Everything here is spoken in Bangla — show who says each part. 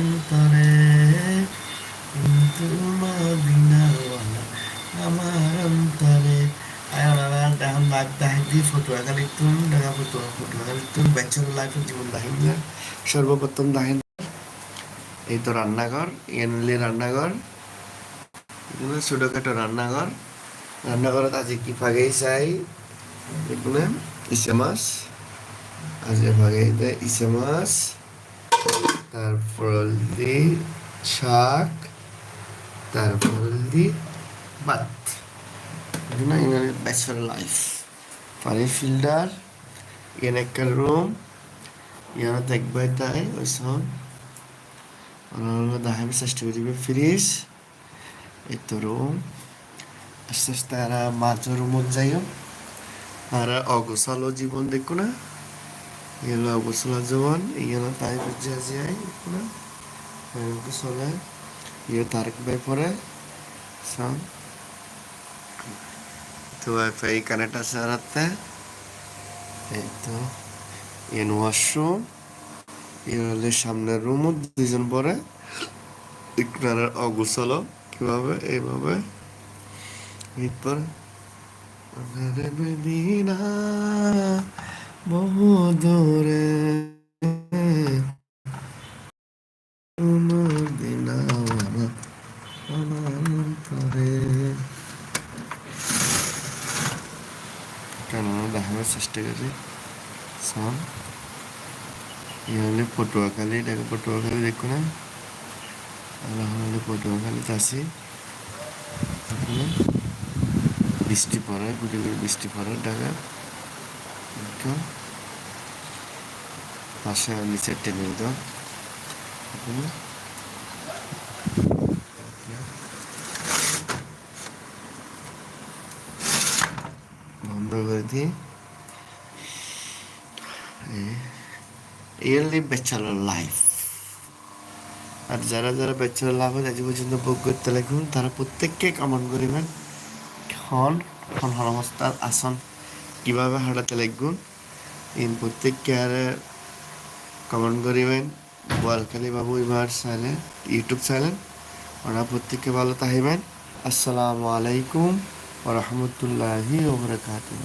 Speaker 1: অন্তরে আমার অন্তরে। ফটো ফটো সর্বপ্রথম এই তো রান্নাঘর, এনলে রান্নাঘর, এগুলো রান্নাঘর। রান্নাঘরত আজি কি ফাগেই চাই? এগুলো ইসে মাছ আজি ফাগেই ইসে মাছ তারপর দি শাক তারপর দি ইংরেজি ব্যাচেলর লাইফ পানি ফিল্টার এন একটা রুম ইয়ানো দেখবাই তাই ওই সব। অন্যান্য দেখাবে চেষ্টা করিবে ফ্রিজ এই তো রুম আস্তে আস্তে আর মাঝের রুমত যাইও। আর অগোছালো জীবন দেখো না। এগুলো অগোছালো জীবন এগুলো তাই বুঝে যায় না এগুলো চলে ইয়ে তারক বাই পরে সব তো ওয়াইফাই কানেক্ট আছে রাতে এই তো। এন ওয়াশরুম হলে সামনের রুম দুইজন পরে। একটু অগুছালো কীভাবে? এইভাবে। এরপর মদিনা বহু দূরে দেখানোর চেষ্টা করি। সাম হলে পটুয়াখালী। দেখো পটুয়াখালী দেখো না? আমরা হলে পটুয়াখালীতে আছি। বৃষ্টি পড়ে গুটি গুটি বৃষ্টি পড়ে ঢাকা পাশে নিচের ব্যাচেলর লাইফ আর যারা যারা ব্যাচেলর লাইফ আজ পর্যন্ত ভোগ করতে লাগুন। তারা প্রত্যেককে কামান করিবেন। হন হন হরমস্তার আসন। কীভাবে হারাতে লাগুন ইন প্রত্যেককে আর কমেন্ট করিবেন। বোয়ালখালী বাবু এবার চাইলেন ইউটিউব চাইলেন ওরা প্রত্যেককে ভালো থাকিবেন। আসসালামু আলাইকুম ওরহমতুল্লাহি ওবরাকাতুহ